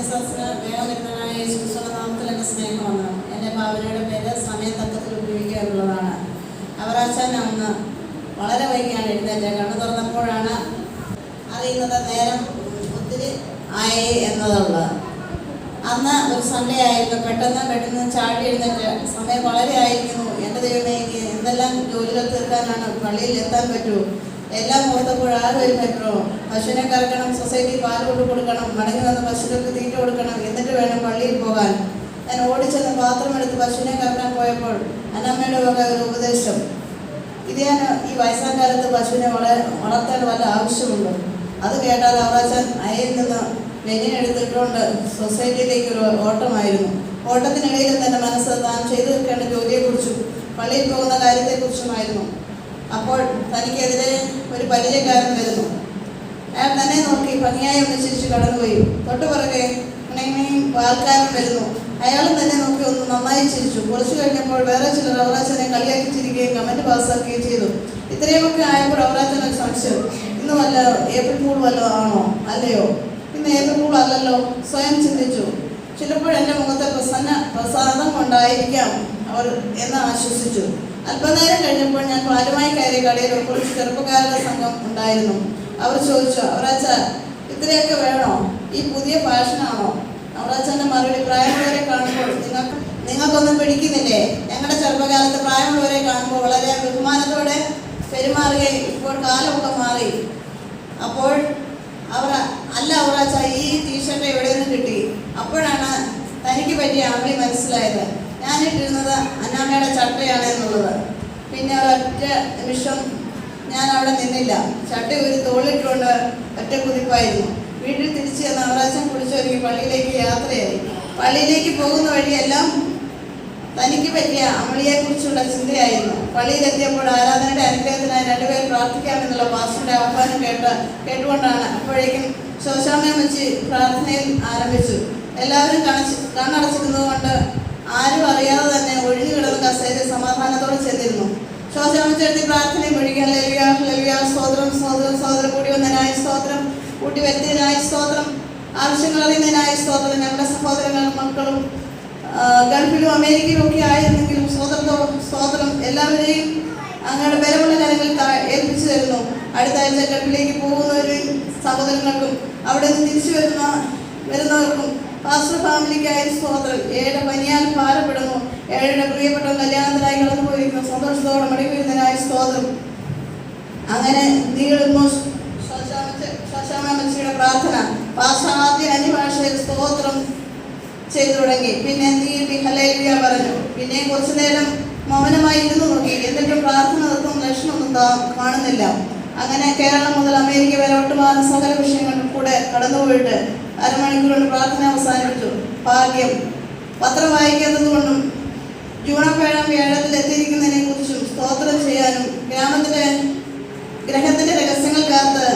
ജീസസിന് വേഗമരുന്നനായ യേശുക്രിസ്തുവിന്റെ നാമത്തിൽ എന്റെ സ്നേഹം വന്നു. എന്റെ ഭാവനയുടെ പേര് സമയത്തക്കത്തിൽ ഉപയോഗിക്കുക എന്നുള്ളതാണ്. അവറാച്ചാൻ അന്ന് വളരെ വൈകിയാണ് എഴുന്നേറ്റ് കണ്ണു തുറന്നപ്പോഴാണ് അറിയുന്നത് നേരം ഒത്തിരി ആയി എന്നതുള്ളത്. അന്ന് ഒരു സൺഡേ ആയിരുന്നു. പെട്ടെന്ന് പെട്ടെന്ന് ചാടി എഴുന്നേറ്റ് സമയം വളരെ ആയിരിക്കുന്നു. എന്റെ ദൈവമേ എനിക്ക് എന്തെല്ലാം ജോലികൾ തീർക്കാനാണ് പള്ളിയിൽ എത്താൻ പറ്റുമോ എല്ലാം ഓർത്തപ്പോൾ ആരും ഒരു പറ്റുമോ പശുവിനെ കറക്കണം സൊസൈറ്റി പാൽ കൊണ്ട് കൊടുക്കണം മടങ്ങി വന്ന പശുക്കൾക്ക് തീറ്റ കൊടുക്കണം എന്നിട്ട് വേണം പള്ളിയിൽ പോകാൻ. ഞാൻ ഓടിച്ചെന്ന് പാത്രം എടുത്ത് പശുവിനെ കറക്കാൻ പോയപ്പോൾ അന്നമ്മയുടെ വക ഒരു ഉപദേശം. ഇത് ഞാൻ ഈ വയസ്സാം കാലത്ത് പശുവിനെ വളരെ വളർത്താൻ വല്ല ആവശ്യമുണ്ടോ? അത് കേട്ടാൽ അവറാച്ചൻ അയയിൽ നിന്ന് വെഞ്ഞിനെടുത്തിട്ടുകൊണ്ട് സൊസൈറ്റിയിലേക്ക് ഒരു ഓട്ടമായിരുന്നു. ഓട്ടത്തിനിടയിൽ തന്നെ മനസ്സ് താൻ ചെയ്തു തീർക്കേണ്ട ജോലിയെക്കുറിച്ചും പള്ളിയിൽ പോകുന്ന കാര്യത്തെക്കുറിച്ചുമായിരുന്നു. അപ്പോൾ തനിക്കെതിരെ ഒരു പരിചയക്കാരൻ വരുന്നു. അയാൾ തന്നെ നോക്കി ഭംഗിയായി ഒന്ന് ചിരിച്ചു കടന്നുപോയി. തൊട്ട് പുറകെ ഉണങ്ങയും ആൾക്കാരൻ വരുന്നു. അയാളും തന്നെ നോക്കി ഒന്ന് നന്നായി ചിരിച്ചു. കുറച്ചു കഴിഞ്ഞപ്പോൾ വേറെ ചിലർ അവറാച്ചനെ കളിയാക്കി ചിരിക്കുകയും കമന്റ് പാസ്സാക്കുകയും ചെയ്തു. ഇത്രയുമൊക്കെ ആയപ്പോൾ അവറാച്ചൻ ഒരു സംശയം ഇന്ന് വല്ല ഏപ്രിൽ പൂൾ വല്ലതും ആണോ? അല്ലയോ? ഇന്ന് ഏപ്രിൽ പൂൾ അല്ലല്ലോ? സ്വയം ചിന്തിച്ചു. ചിലപ്പോൾ എന്റെ മുഖത്തെ പ്രസന്ന പ്രസാദം കൊണ്ടായിരിക്കാം അവർ എന്ന് ആശ്വസിച്ചു. അല്പനേരം കഴിഞ്ഞപ്പോൾ ഞാൻ പാലുമായി കയറിയ കടയിൽ കുറച്ച് ചെറുപ്പക്കാരുടെ സംഘം ഉണ്ടായിരുന്നു. അവർ ചോദിച്ചു അവറാച്ച ഇത്രയൊക്കെ വേണോ? ഈ പുതിയ ഫാഷനാണോ? അവറാച്ചന്റെ മറുപടി പ്രായമുള്ളവരെ കാണുമ്പോൾ നിങ്ങൾക്ക് നിങ്ങൾക്കൊന്നും പിടിക്കുന്നില്ലേ? ഞങ്ങളുടെ ചെറുപ്പകാലത്ത് പ്രായമുള്ളവരെ കാണുമ്പോൾ വളരെ ബഹുമാനത്തോടെ പെരുമാറുകയും ഇപ്പോൾ കാലമൊക്കെ മാറി. അപ്പോൾ അവർ അല്ല അവറാച്ച ഈ ടീഷർട്ട് എവിടെ നിന്ന് കിട്ടി. അപ്പോഴാണ് തനിക്ക് പറ്റിയ ആമി മനസ്സിലായത്. ഞാനിട്ടിരുന്നത് അന്നാമ്മയുടെ ചട്ടയാണ് എന്നുള്ളത്. പിന്നെ ഒരൊറ്റ നിമിഷം ഞാൻ അവിടെ നിന്നില്ല. ചട്ട ഒരു തോളിട്ടുകൊണ്ട് ഒറ്റ കുതിപ്പായിരുന്നു. വീട്ടിൽ തിരിച്ച് നവറാശം കുളിച്ചൊരുങ്ങി പള്ളിയിലേക്ക് യാത്രയായി. പള്ളിയിലേക്ക് പോകുന്ന വഴിയെല്ലാം തനിക്ക് പറ്റിയ അമളിയെ കുറിച്ചുള്ള ചിന്തയായിരുന്നു. പള്ളിയിലെത്തിയപ്പോൾ ആരാധനയുടെ അനുഗ്രഹത്തിനായി രണ്ടുപേർ പ്രാർത്ഥിക്കാമെന്നുള്ള പാസ്റ്ററുടെ ആഹ്വാനം കേട്ട് കേട്ടുകൊണ്ടാണ് അപ്പോഴേക്കും ശോശാമയം വെച്ച് പ്രാർത്ഥനയിൽ ആരംഭിച്ചു എല്ലാവരും കണച്ച് കണ്ണടച്ചിരുന്നത് കൊണ്ട് ആരും അറിയാതെ തന്നെ ഒഴിഞ്ഞു കിടന്ന് കസേര സമാധാനത്തോടെ ചെന്നിരുന്നു. ശോശാമ ചേർത്തി പ്രാർത്ഥനയും ഒഴിക്കാൻ ലലിയ ലലിയ സ്തോത്രം സ്തോത്രം സ്തോത്രം. കൂടി വന്നതിനായ സ്തോത്രം. കൂട്ടി വരുത്തിയതിനായ സ്തോത്രം. ആവശ്യങ്ങൾ അറിയുന്നതിനായ സ്തോത്രം. ഞങ്ങളുടെ സഹോദരങ്ങളും മക്കളും ഗൾഫിലും അമേരിക്കയിലും ഒക്കെ ആയിരുന്നെങ്കിലും സ്വതന്ത്രോ സ്തോത്രം എല്ലാവരെയും അങ്ങയുടെ ബലമുള്ള കാര്യങ്ങൾ ഏൽപ്പിച്ചു തരുന്നു. അടുത്ത ആഴ്ച ഗൾഫിലേക്ക് പോകുന്നവരെയും സഹോദരങ്ങൾക്കും അവിടെ നിന്ന് തിരിച്ചു വരുന്ന വരുന്നവർക്കും പാസ്റ്റർ ഫാമിലിക്കായി സ്തോത്രം. ഏഴ് പനിയാൽ ഭാരപ്പെടുന്നു. ഏഴയുടെ പ്രിയപ്പെട്ട കല്യാണത്തിനായി കടന്നു പോയിരിക്കുന്നു സന്തോഷത്തോടെ മടങ്ങി സ്തോത്രം. അങ്ങനെ നീളുന്നു ശശാമച്ചിയുടെ പ്രാർത്ഥന. പാശ്ചാത്യ അന്യഭാഷയിൽ സ്തോത്രം ചെയ്തു തുടങ്ങി. പിന്നെ നീട്ടി ഹലേലിയ പറഞ്ഞു. പിന്നെ കുറച്ചു നേരം മൗനമായി ഇരുന്നു നോക്കി. എന്നിട്ടും പ്രാർത്ഥന നിർത്തും ലക്ഷണമൊന്നും കാണുന്നില്ല. അങ്ങനെ കേരളം മുതൽ അമേരിക്ക വരെ ഒട്ടുമാറുന്ന സകല വിഷയങ്ങളും കൂടെ കടന്നുപോയിട്ട് അരമണിക്കൂർ കൊണ്ട് പ്രാർത്ഥന അവസാനിപ്പിച്ചു ഭാഗ്യം. പത്രം വായിക്കാത്തതുകൊണ്ടും ജൂണപ്പേഴം വേഴത്തിൽ എത്തിയിരിക്കുന്നതിനെ കുറിച്ചും സ്തോത്രം ചെയ്യാനും ഗ്രാമത്തിലെ ഗ്രഹത്തിന്റെ രഹസ്യങ്ങൾ കാത്ത്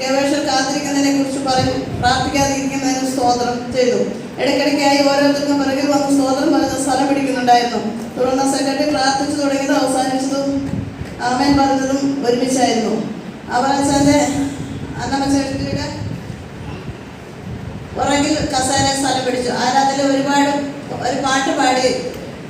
ഗവേഷകർ കാത്തിരിക്കുന്നതിനെ കുറിച്ച് പറഞ്ഞു പ്രാർത്ഥിക്കാതിരിക്കുന്നതിനും സ്തോത്രം ചെയ്തു. ഇടയ്ക്കിടയ്ക്കായി ഓരോരുത്തർക്കും പിറകിൽ വന്ന് സ്തോത്രം പറഞ്ഞ് സ്ഥലം പിടിക്കുന്നുണ്ടായിരുന്നു. തുടർന്ന് സെക്രട്ടറി പ്രാർത്ഥിച്ചു തുടങ്ങിയത് അവസാനിച്ചതും ആമേൻ പറഞ്ഞതും ഒരുമിച്ചായിരുന്നു. അവറാച്ചാന്റെ അന്നമ്മച്ചയുടെ പുറകിൽ കസേര സ്ഥലം പിടിച്ചു. ആരാധന ഒരുപാട് ഒരു പാട്ട് പാടി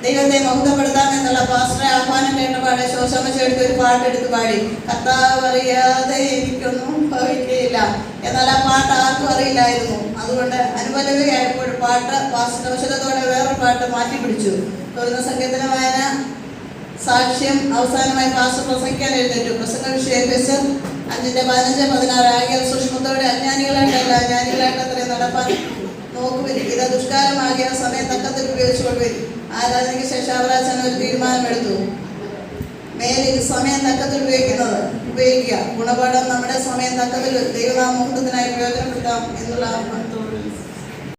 ദൈവത്തെ മഹത്വപ്പെടുത്താം എന്നുള്ള പാസ്റ്ററെ ആഹ്വാനം കേട്ടപാടെ ശോശമ്മച്ചെടുത്ത് ഒരു പാട്ട് എടുത്ത് പാടി. കർത്താവ് അറിയാതെ എനിക്കൊന്നും ഭവിക്കുകയില്ല എന്നാൽ ആ പാട്ട് ആർക്കും അറിയില്ലായിരുന്നു. അതുകൊണ്ട് അനുപലവയായപ്പോൾ പാട്ട് പാസ്റ്റർ അവസരത്തോടെ വേറൊരു പാട്ട് മാറ്റി പിടിച്ചു. തുടർന്ന് വായന സാക്ഷ്യം അവസാനമായി പാസ്റ്റർ പ്രസംഗിക്കാൻ എഴുന്നേറ്റു. പ്രസംഗ വിഷയം അഞ്ചിന്റെ പതിനഞ്ച് പതിനാറ്. ആകെ സൂക്ഷ്മത്തോടെ അജ്ഞാനികളായിട്ടല്ല അജ്ഞാനികളായിട്ട് അത്രയും നടപ്പാൻ നോക്കുവിൻ ഇത് ദുഷ്കാലമാകിയ സമയം തക്കത്തിൽ ഉപയോഗിച്ചുകൊള്ളുവിൻ ആരാധനയ്ക്ക് ശേഷം അവരാച്ചൻ ഒരു തീരുമാനമെടുത്തു. മേലിൽ സമയം തക്കത്തിൽ ഉപയോഗിക്കുന്നത് ഉപയോഗിക്കുക. ഗുണപാഠം നമ്മുടെ സമയം തക്കത്തിൽ ദൈവനാമോഹത്തിനായി പ്രയോജനപ്പെടുത്താം എന്നുള്ള